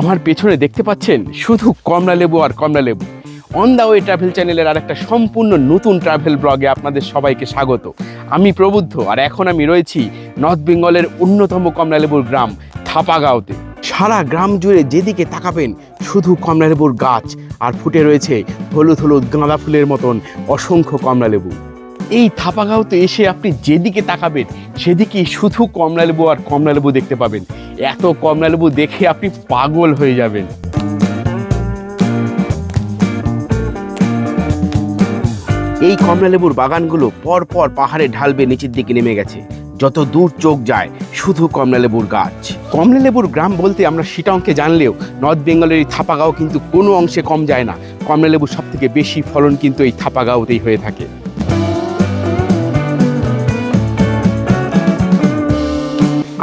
আমার পেছনে দেখতে পাচ্ছেন শুধু কমলা লেবু আর কমলা লেবু। অন দ্য ওয়ে ট্রাভেল চ্যানেলের আর একটা সম্পূর্ণ নতুন ট্রাভেল ব্লগে আপনাদের সবাইকে স্বাগত। আমি প্রবুদ্ধ আর এখন আমি রয়েছি নর্থ বেঙ্গলের অন্যতম কমলা লেবুর গ্রাম, থাপাগাঁওতে। সারা গ্রাম জুড়ে যেদিকে তাকাবেন, শুধু কমলা লেবুর গাছ আর ফুটে রয়েছে হলুদ হলুদ গাঁদা ফুলের মতন অসংখ্য কমলা লেবু। এই থাপাগাঁওতে এসে আপনি যেদিকে তাকাবেন, সেদিকেই শুধু কমলালেবু আর কমলালেবু দেখতে পাবেন। এত কমলালেবু দেখে আপনি পাগল হয়ে যাবেন। এই কমলালেবুর বাগানগুলো পর পর পাহাড়ে ঢালবে, নিচের দিকে নেমে গেছে। যত দূর চোখ যায়, শুধু কমলালেবুর গাছ। কমলালেবুর গ্রাম বলতে আমরা সেটা সিটংকে জানলেও, নর্থ বেঙ্গলের এই থাপাগাঁও কিন্তু কোনো অংশে কম যায় না। কমলা লেবুর সব থেকে বেশি ফলন কিন্তু এই থাপাগাঁওতেই হয়ে থাকে।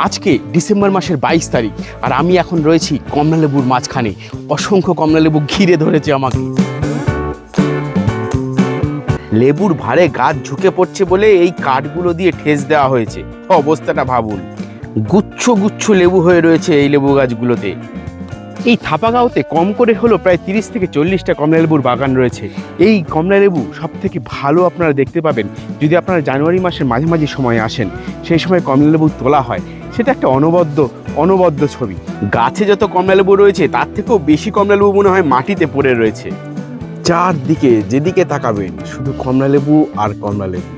আজকে ডিসেম্বর মাসের বাইশ তারিখ, আর আমি এখন রয়েছি কমলালেবুর মাঝখানে। অসংখ্য কমলালেবু ঘিরে ধরেছে আমাকে। লেবুর ভারে গাছ ঝুঁকে পড়ছে বলে এই কাঠগুলো দিয়ে ঠেস দেওয়া হয়েছে। অবস্থাটা ভাবুন। গুচ্ছ গুচ্ছ লেবু হয়ে রয়েছে এই লেবু গাছগুলোতে। এই থাপাগাঁওতে কম করে হলো প্রায় তিরিশ থেকে চল্লিশটা কমলালেবুর বাগান রয়েছে। এই কমলালেবু সব থেকে ভালো আপনারা দেখতে পাবেন। যদি আপনারা জানুয়ারি মাসের মাঝামাঝি সময়ে আসেন, সেই সময় কমলা লেবু তোলা হয়। সেটা একটা অনবদ্য অনবদ্য ছবি। গাছে যত কমলালেবু রয়েছে, তার থেকেও বেশি কমলালেবু মনে হয় মাটিতে পড়ে রয়েছে। চারদিকে যেদিকে তাকাবেন, শুধু কমলালেবু আর কমলালেবু।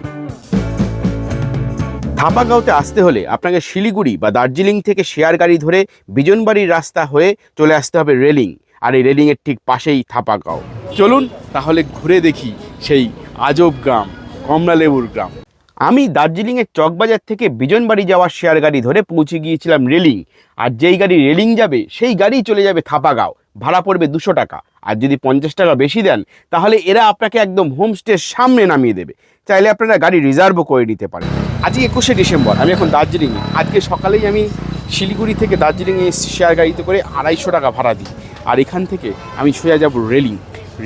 থাপাগাঁওতে আসতে হলে আপনাকে শিলিগুড়ি বা দার্জিলিং থেকে শেয়ার গাড়ি ধরে বিজনবাড়ির রাস্তা হয়ে চলে আসতে হবে রেলিং, আর এই রেলিংয়ের ঠিক পাশেই থাপাগাঁও। চলুন তাহলে ঘুরে দেখি সেই আজব গ্রাম, কমলালেবুর গ্রাম। আমি দার্জিলিংয়ের চকবাজার থেকে বিজনবাড়ি যাওয়ার শেয়ার গাড়ি ধরে পৌঁছে গিয়েছিলাম রেলিং। আর যেই গাড়ি রেলিং যাবে, সেই গাড়ি চলে যাবে থাপাগাঁও। ভাড়া পড়বে দুশো টাকা। আর যদি পঞ্চাশ টাকা বেশি দেন, তাহলে এরা আপনাকে একদম হোমস্টের সামনে নামিয়ে দেবে। চাইলে আপনারা গাড়ি রিজার্ভও করে নিতে পারেন। আজকে একুশে ডিসেম্বর, আমি এখন দার্জিলিংয়ে। আজকে সকালেই আমি শিলিগুড়ি থেকে দার্জিলিংয়ে শেয়ার গাড়িতে করে আড়াইশো টাকা ভাড়া দিই। আর এখান থেকে আমি সোজা যাব রেলিং।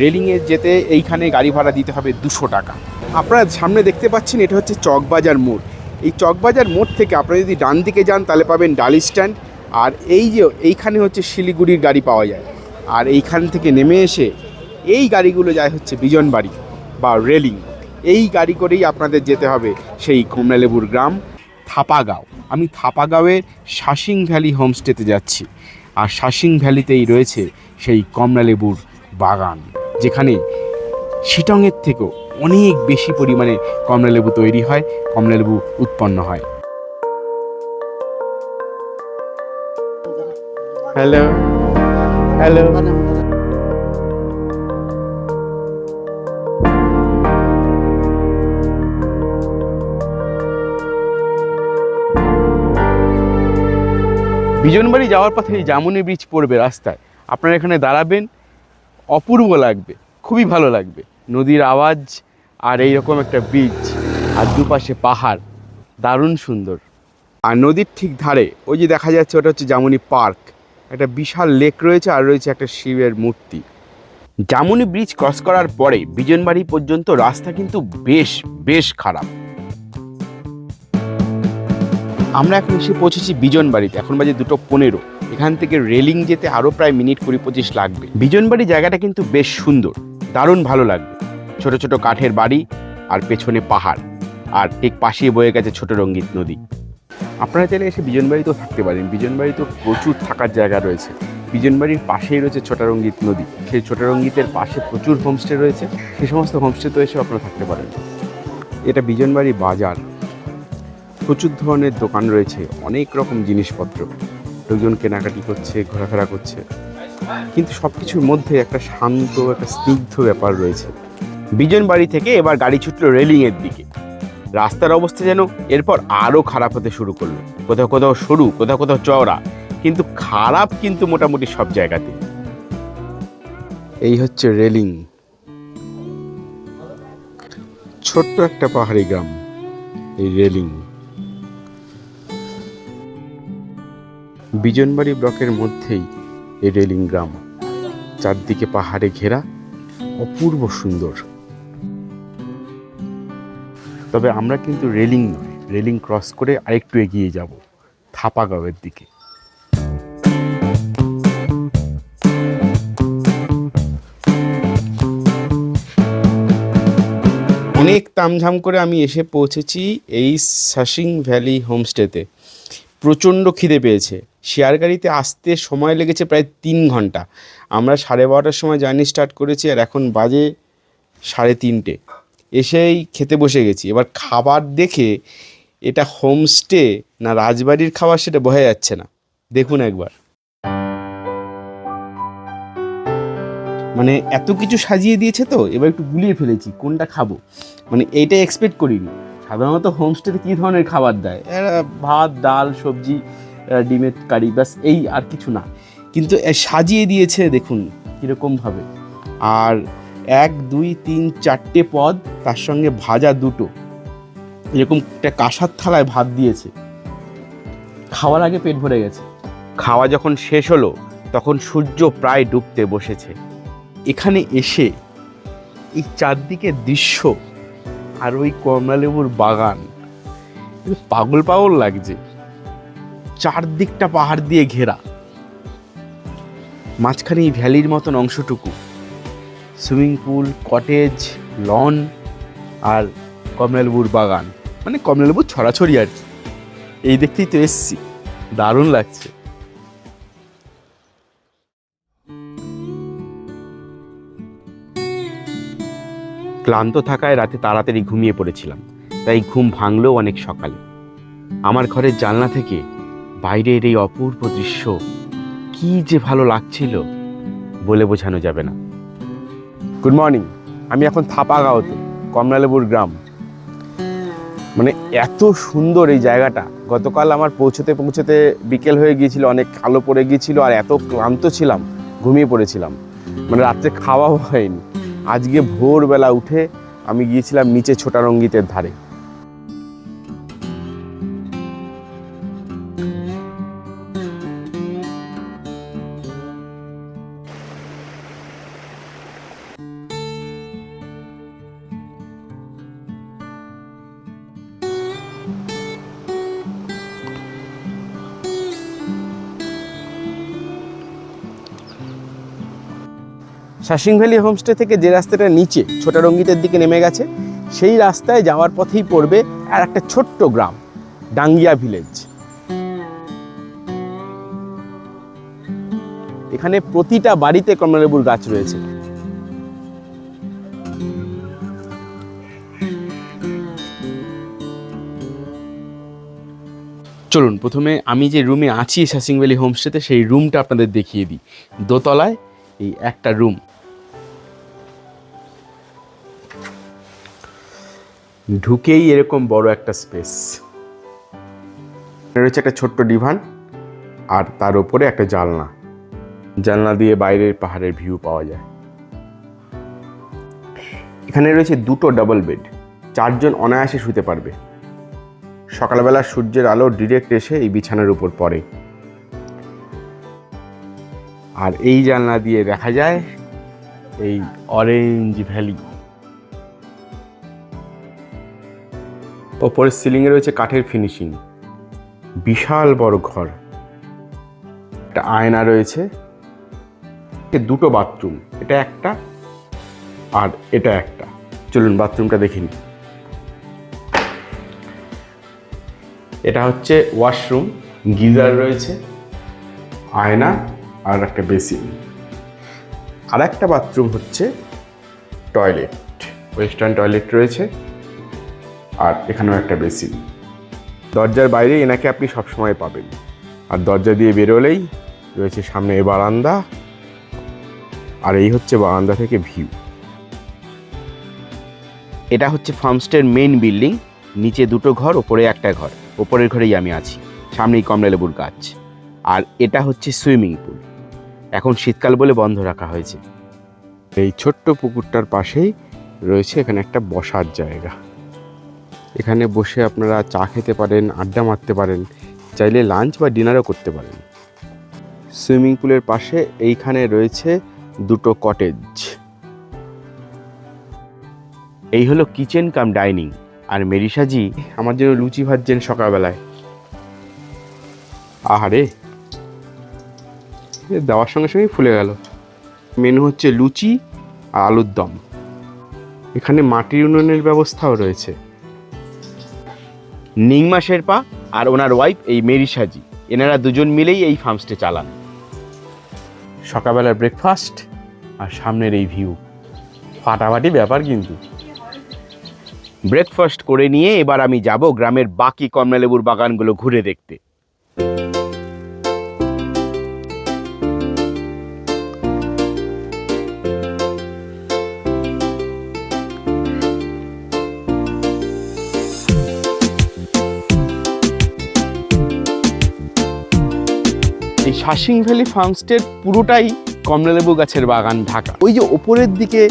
রেলিংয়ে যেতে এইখানে গাড়ি ভাড়া দিতে হবে দুশো টাকা। আপনারা সামনে দেখতে পাচ্ছেন এটা হচ্ছে চকবাজার মোড়। এই চকবাজার মোড় থেকে আপনারা যদি ডান দিকে যান, তাহলে পাবেন ডালি স্ট্যান্ড। আর এই যে, এইখানে হচ্ছে শিলিগুড়ির গাড়ি পাওয়া যায়। আর এইখান থেকে নেমে এসে এই গাড়িগুলো যায় হচ্ছে বিজনবাড়ি বা রেলিং। এই গাড়ি করেই আপনাদের যেতে হবে সেই কমলালেবুর গ্রাম, থাপাগাঁও। আমি থাপাগাঁওয়ের শাসিং ভ্যালি হোমস্টেতে যাচ্ছি। আর শাসিং ভ্যালিতেই রয়েছে সেই কমলালেবুর বাগান, যেখানে শিটংয়ের থেকেও অনেক বেশি পরিমাণে কমলালেবু তৈরি হয়, কমলালেবু উৎপন্ন হয়। হ্যালো হ্যালো বিজনবাড়ি যাওয়ার পথে জামুনি ব্রিজ পড়বে রাস্তায়। আপনারা এখানে দাঁড়াবেন, অপূর্ব লাগবে। খুবই ভালো লাগবে। নদীর আওয়াজ আর এইরকম একটা ব্রিজ আর দুপাশে পাহাড়, দারুণ সুন্দর। আর নদীর ঠিক ধারে, ওই যে দেখা যাচ্ছে ওটা হচ্ছে জামুনি পার্ক। একটা বিশাল লেক রয়েছে আর রয়েছে একটা শিবের মূর্তি। জামুনি ব্রিজ ক্রস করার পরে বিজনবাড়ি পর্যন্ত রাস্তা কিন্তু বেশ বেশ খারাপ। আমরা এখন এসে পৌঁছেছি বিজনবাড়িতে। এখন বাজে দুটো পনেরো। এখান থেকে রেলিং যেতে আরও প্রায় মিনিট কুড়ি পঁচিশ লাগবে। বিজনবাড়ি জায়গাটা কিন্তু বেশ সুন্দর। দারুণ ভালো লাগবে। ছোট ছোট কাঠের বাড়ি আর পেছনে পাহাড়। আর ঠিক পাশেই বয়ে গেছে ছোট রঙ্গিত নদী। আপনারা চাইলে এসে বিজনবাড়িতেও থাকতে পারেন। বিজনবাড়িতেও প্রচুর থাকার জায়গা রয়েছে। বিজনবাড়ির পাশেই রয়েছে ছোটারঙ্গিত নদী। সেই ছোটারঙ্গিতের পাশে প্রচুর হোমস্টে রয়েছে। সেই সমস্ত হোমস্টেতে এসে আপনারা থাকতে পারেন। এটা বিজনবাড়ি বাজার। প্রচুর ধরনের দোকান রয়েছে। অনেক রকম জিনিসপত্র। লোকজন কেনাকাটি করছে, ঘোরাফেরা করছে। কিন্তু সব কিছুর মধ্যে একটা শান্ত, একটা স্নিগ্ধ ব্যাপার রয়েছে। বিজন বাড়ি থেকে এবার গাড়ি ছুটলো রেলিংয়ের দিকে। রাস্তার অবস্থা যেন এরপর আরও খারাপ হতে শুরু করল। কোথাও কোথাও সরু, কোথাও কোথাও চওড়া, কিন্তু খারাপ কিন্তু মোটামুটি সব জায়গাতে। এই হচ্ছে রেলিং। ছোট্ট একটা পাহাড়ি গ্রাম, এই রেলিং। বিজনবাড়ি ব্লকের মধ্যেই এ রেলিং গ্রাম। চারদিকে পাহাড়ে ঘেরা, অপূর্ব সুন্দর। তবে আমরা কিন্তু রেলিং নয়, রেলিং ক্রস করে আরেকটু এগিয়ে যাব, থাপাগাঁওয়ের দিকে। অনেক তামঝাম করে আমি এসে পৌঁছেছি এই সাশিং ভ্যালি হোমস্টেতে। প্রচণ্ড খিদে পেয়েছে। শেয়ার গাড়িতে আসতে সময় লেগেছে প্রায় তিন ঘণ্টা। আমরা সাড়ে বারোটার সময় জার্নি স্টার্ট করেছি আর এখন বাজে সাড়ে তিনটে। এসেই খেতে বসে গেছি। এবার খাবার দেখে এটা হোমস্টে না রাজবাড়ির খাবার সেটা বোঝা যাচ্ছে না। দেখুন একবার। মানে এত কিছু সাজিয়ে দিয়েছে তো, এবার একটু গুলিয়ে ফেলেছি, কোনটা খাব? মানে এইটা এক্সপেক্ট করিনি। সাধারণত হোমস্টেতে কী ধরনের খাবার দেয়? ভাত ডাল সবজি ডিমের কারি ব্যাস এই আর কিছু না। কিন্তু সাজিয়ে দিয়েছে দেখুন কীরকমভাবে আর এক দুই তিন চারটে পদ তার সঙ্গে ভাজা দুটো। এরকম একটা কাঁসার থালায় ভাত দিয়েছে। খাওয়ার আগে পেট ভরে গেছে। খাওয়া যখন শেষ হলো তখন সূর্য প্রায় ডুবতে বসেছে। এখানে এসে এই চারদিকের দৃশ্য আর ওই কমলালেবুর বাগান। পাগল পাগল লাগছে। চারদিকটা পাহাড় দিয়ে ঘেরা। মাঝখানে এই ভ্যালির মতন অংশটুকু। সুইমিং পুল, কটেজ, লন আর কমলালেবুর বাগান। মানে কমলালেবুর ছড়াছড়ি আর কি। এই দেখতেই তো এসছি। দারুণ লাগছে। ক্লান্ত থাকায় রাতে তাড়াতাড়ি ঘুমিয়ে পড়েছিলাম। তাই ঘুম ভাঙলেও অনেক সকালে। আমার ঘরের জানলা থেকে বাইরের এই অপূর্ব দৃশ্য কি যে ভালো লাগছিল বলে বোঝানো যাবে না। গুড মর্নিং আমি এখন থাপাগাঁওতে, কমলালেবুর গ্রাম। মানে এত সুন্দর এই জায়গাটা। গতকাল আমার পৌঁছতে পৌঁছতে বিকেল হয়ে গিয়েছিল, অনেক আলো পড়ে গিয়েছিল আর এত ক্লান্ত ছিলাম, ঘুমিয়ে পড়েছিলাম। মানে রাত্রে খাওয়াও হয়নি। আজকে ভোরবেলা উঠে আমি গিয়েছিলাম নিচে ছোটা রঙ্গিতের ধারে। শাসিং ভ্যালি হোমস্টে থেকে যে রাস্তাটা নিচে ছোটা রঙ্গিতের দিকে নেমে গেছে, সেই রাস্তায় যাওয়ার পথেই পড়বে আর একটা ছোট্ট গ্রাম, ডাঙ্গিয়া ভিলেজ। এখানে প্রতিটা বাড়িতে কমলালেবুর গাছ রয়েছে। চলুন, প্রথমে আমি যে রুমে আছি শাসিং ভ্যালি হোমস্টেতে, সেই রুমটা আপনাদের দেখিয়ে দিই। দোতলায় এই একটা রুম ঢুকেই এরকম বড় একটা স্পেস রয়েছে একটা ছোট্ট ডিভান, আর তার উপরে একটা জানলা। জানলা দিয়ে বাইরের পাহাড়ের ভিউ পাওয়া যায়। এখানে রয়েছে দুটো ডাবল বেড চারজন অনায়াসে শুতে পারবে। সকালবেলা সূর্যের আলো ডিরেক্ট এসে এই বিছানার উপর পড়ে। আর এই জানলা দিয়ে দেখা যায় এই অরেঞ্জ ভ্যালি ওপরের সিলিংয়ে রয়েছে কাঠের ফিনিশিং বিশাল বড় ঘর। একটা আয়না রয়েছে। দুটো বাথরুম এটা একটা আর এটা একটা। চলুন বাথরুমটা দেখে নিই। এটা হচ্ছে ওয়াশরুম গিজার রয়েছে। আয়না আর একটা বেসিন আর একটা বাথরুম হচ্ছে টয়লেট ওয়েস্টার্ন টয়লেট রয়েছে। আর এখানেও একটা বেসিন। দরজার বাইরে এনাকে আপনি সবসময় পাবেন। আর দরজা দিয়ে বেরোলেই রয়েছে সামনে বারান্দা। আর এই হচ্ছে বারান্দা থেকে ভিউ। এটা হচ্ছে ফার্মস্টের মেইন বিল্ডিং। নিচে দুটো ঘর, ওপরে একটা ঘর। ওপরের ঘরেই আমি আছি। সামনেই কমলালেবুর গাছ। আর এটা হচ্ছে সুইমিং পুল। এখন শীতকাল বলে বন্ধ রাখা হয়েছে। এই ছোট্ট পুকুরটার পাশেই রয়েছে এখানে একটা বসার জায়গা। এখানে বসে আপনারা চা খেতে পারেন, আড্ডা মারতে পারেন, চাইলে লাঞ্চ বা ডিনারও করতে পারেন। সুইমিং পুলের পাশে এইখানে রয়েছে দুটো কটেজ এই হলো কিচেন কাম ডাইনিং আর মেরিসাজি আমার জন্য লুচি ভাজছেন সকালবেলায়। আহারে দেওয়ার সঙ্গে সঙ্গেই ফুলে গেল। মেনু হচ্ছে লুচি আর আলুর দম। এখানে মাটির উন্নয়নের ব্যবস্থাও রয়েছে। নিংমা শেরপা আর ওনার ওয়াইফ এই মেরি সাজি। এনারা দুজন মিলেই এই ফার্মসটি চালান। সকালবেলার ব্রেকফাস্ট আর সামনের এই ভিউ ফাটাফাটি ব্যাপার কিন্তু। ব্রেকফাস্ট করে নিয়ে এবার আমি যাব গ্রামের বাকি কমলালেবুর বাগানগুলো ঘুরে দেখতে। শাসিং ভ্যালি ফার্মস্টের পুরোটাই কমলালেবু গাছের বাগান ঢাকা। ওই যে ওপরের দিকে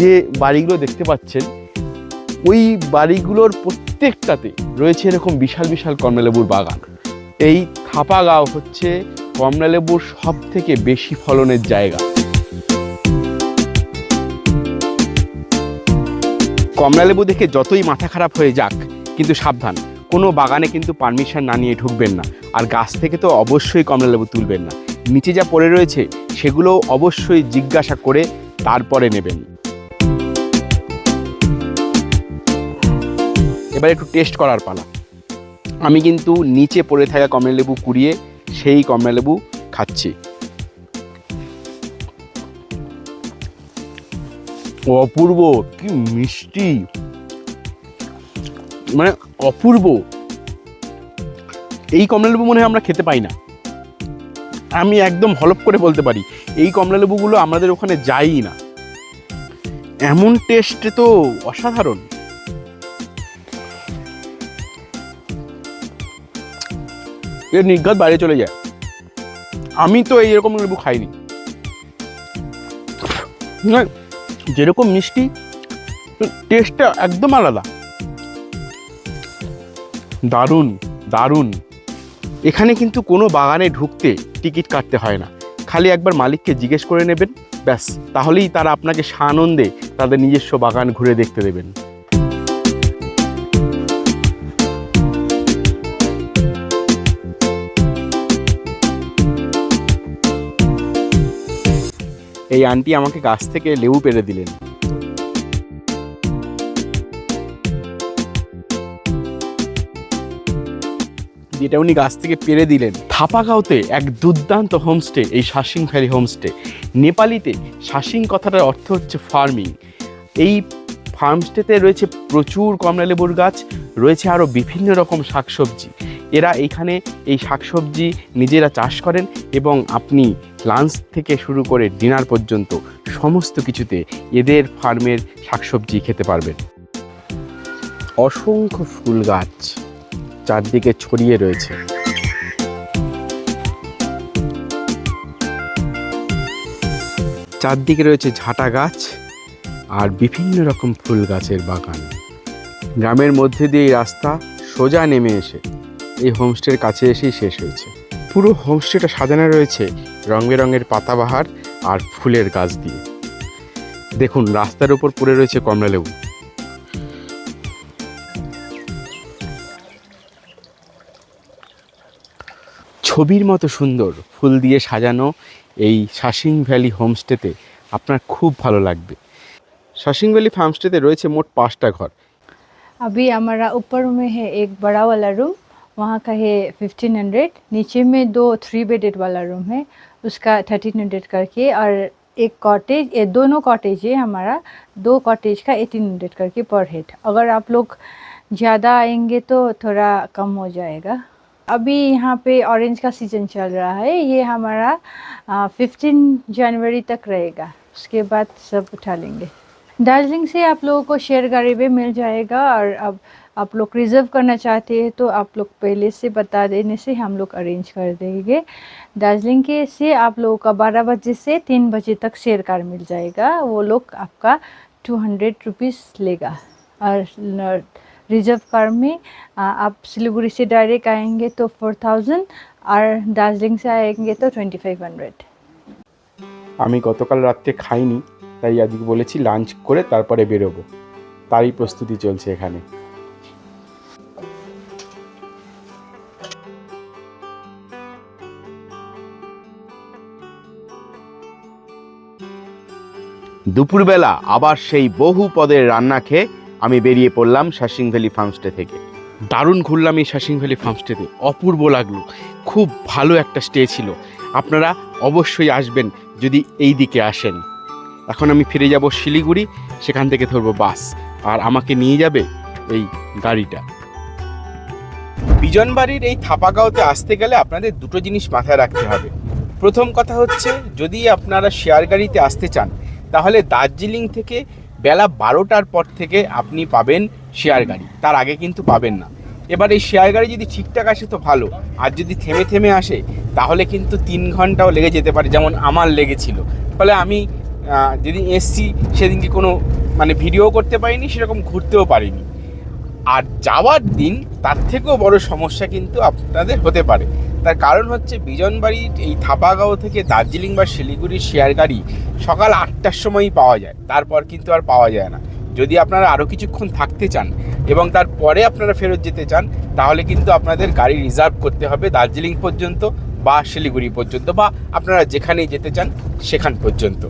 যে বাড়িগুলো দেখতে পাচ্ছেন, ওই বাড়িগুলোর প্রত্যেকটাতে রয়েছে এরকম বিশাল বিশাল কমলালেবুর বাগান। এই থাপাগাঁও হচ্ছে কমলালেবুর সব থেকে বেশি ফলনের জায়গা। কমলালেবু দেখে যতই মাথা খারাপ হয়ে যাক, কিন্তু সাবধান। কোনো বাগানে কিন্তু পারমিশন না নিয়ে ঢুকবেন না। আর গাছ থেকে তো অবশ্যই কমলালেবু তুলবেন না। নিচে যা পড়ে রয়েছে, সেগুলো অবশ্যই জিজ্ঞাসা করে তারপরে নেবেন। এবার একটু টেস্ট করার পালা। আমি কিন্তু নিচে পড়ে থাকা কমলালেবু কুড়িয়ে সেই কমলালেবু খাচ্ছি। অপূর্ব, কি মিষ্টি! মানে অপূর্ব। এই কমলালেবু মনে হয় আমরা খেতে পাই না। আমি একদম হলপ করে বলতে পারি, এই কমলালেবুগুলো আমাদের ওখানে যায়ই না। এমন টেস্ট তো অসাধারণ। এর নির্ঘাত বাইরে চলে যায়। আমি তো এইরকম লেবু খাইনি। যেরকম মিষ্টি টেস্টটা একদম আলাদা। দারুণ দারুণ। এখানে কিন্তু কোনো বাগানে ঢুকতে টিকিট কাটতে হয় না। খালি একবার মালিককে জিজ্ঞেস করে নেবেন, ব্যাস, তাহলেই তারা আপনাকে সানন্দে তাদের নিজস্ব বাগান ঘুরে দেখতে দেবেন। এই আন্টি আমাকে গাছ থেকে লেবু পেরে দিলেন। যেটা উনি গাছ থেকে পেরে দিলেন। থাপাগাঁওতে এক দুর্দান্ত হোমস্টে, এই শাসিং ভ্যালি হোমস্টে। নেপালিতে শাসিং কথাটার অর্থ হচ্ছে ফার্মিং এই ফার্মস্টেতে রয়েছে প্রচুর কমলালেবুর গাছ, রয়েছে আরও বিভিন্ন রকম শাকসবজি। এরা এইখানে এই শাকসবজি নিজেরা চাষ করেন এবং আপনি লাঞ্চ থেকে শুরু করে ডিনার পর্যন্ত সমস্ত কিছুতে এদের ফার্মের শাকসবজি খেতে পারবেন। অসংখ্য ফুল গাছ। চারদিকে ছড়িয়ে রয়েছে। চারদিকে রয়েছে ঝাঁটা গাছ আর বিভিন্ন রকম ফুল গাছের বাগান। গ্রামের মধ্যে দিয়ে এই রাস্তা সোজা নেমে এসে এই হোমস্টের কাছে এসেই শেষ হয়েছে। পুরো হোমস্টেটা সাজানো রয়েছে রং বেরঙের পাতাবাহার আর ফুলের গাছ দিয়ে। দেখুন, রাস্তার উপর পড়ে রয়েছে কমলালেবু। ছবির মতো সুন্দর ফুল দিয়ে সাজানো এই শাসিং ভ্যালি হোমস্টেতে আপনার খুব ভালো লাগবে শাসিং ভ্যালি ফার্মস্টেতে রয়েছে মোট পাঁচটা ঘর अभी हमारा ऊपर में है एक बड़ा वाला रूम वहाँ का है फिफ्टीन हंड्रेड नीचे में दो थ्री बेडेड वाला रूम है उसका थर्टीन हंड्रेड करके और एक कॉटेज ये दोनों कॉटेज है हमारा दो कॉटेज का एटीन हंड्रेड करके पर हेड अगर आप लोग ज़्यादा आएंगे तो थोड़ा कम हो जाएगा अभी यहाँ पे ऑरेंज का सीज़न चल रहा है। ये हमारा फिफ्टीन जनवरी तक रहेगा। उसके बाद सब उठा लेंगे। दार्जिलिंग से आप लोगों को शेयर गाड़ी भी मिल जाएगा और अब आप लोग रिज़र्व करना चाहते हैं तो आप लोग पहले से बता देने से हम लोग अरेंज कर देंगे। दार्जिलिंग के से आप लोगों का बारह बजे से तीन बजे तक शेयर कार मिल जाएगा। वो लोग आपका टू हंड्रेड रुपीज़ लेगा। और रिजर्व कार में आ, आप सिलीगुड़ी से डायरेक्ट आएंगे तो फोर थाउजेंड और दार्जिलिंग से आएंगे तो ट्वेंटी फाइव हंड्रेड আমি গতকাল রাত্রে খাইনি তাই আজকে বলেছি লাঞ্চ করে তারপরে বেরোবো তারই প্রস্তুতি চলছে এখানে দুপুরবেলা আবার সেই বহু পদের রান্না খেয়ে আমি বেরিয়ে পড়লাম শাসিং ভ্যালি ফার্মস্টে থেকে। দারুণ ঘুরলাম এই শাসিং ভ্যালি ফার্মস্টেতে অপূর্ব লাগল। খুব ভালো একটা স্টে ছিল। আপনারা অবশ্যই আসবেন যদি এই দিকে আসেন। এখন আমি ফিরে যাব শিলিগুড়ি সেখান থেকে ধরবো বাস। আর আমাকে নিয়ে যাবে এই গাড়িটা। বিজনবাড়ির এই থাপাগাঁওতে আসতে গেলে আপনাদের দুটো জিনিস মাথায় রাখতে হবে। প্রথম কথা হচ্ছে যদি আপনারা শেয়ার গাড়িতে আসতে চান তাহলে দার্জিলিং থেকে বেলা বারোটার পর থেকে আপনি পাবেন শেয়ার গাড়ি। তার আগে কিন্তু পাবেন না। এবার এই শেয়ার গাড়ি যদি ঠিকঠাক আসে তো ভালো। আর যদি থেমে থেমে আসে, তাহলে কিন্তু তিন ঘন্টাও লেগে যেতে পারে, যেমন আমার লেগেছিল। ফলে আমি যেদিন এসছি, সেদিনকে কোনো মানে ভিডিও করতে পারিনি, সেরকম ঘুরতেও পারিনি। আর যাওয়ার দিন তার থেকেও বড় সমস্যা কিন্তু আপনাদের হতে পারে। তার কারণ হচ্ছে বিজনবাড়ির এই থাপাগাঁও থেকে দার্জিলিং বা শিলিগুড়ির শেয়ার গাড়ি সকাল আটটার সময়ই পাওয়া যায়। তারপর কিন্তু আর পাওয়া যায় না। যদি আপনারা আরও কিছুক্ষণ থাকতে চান এবং তারপরে আপনারা ফেরত যেতে চান, তাহলে কিন্তু আপনাদের গাড়ি রিজার্ভ করতে হবে দার্জিলিং পর্যন্ত বা শিলিগুড়ি পর্যন্ত বা আপনারা যেখানেই যেতে চান সেখান পর্যন্ত।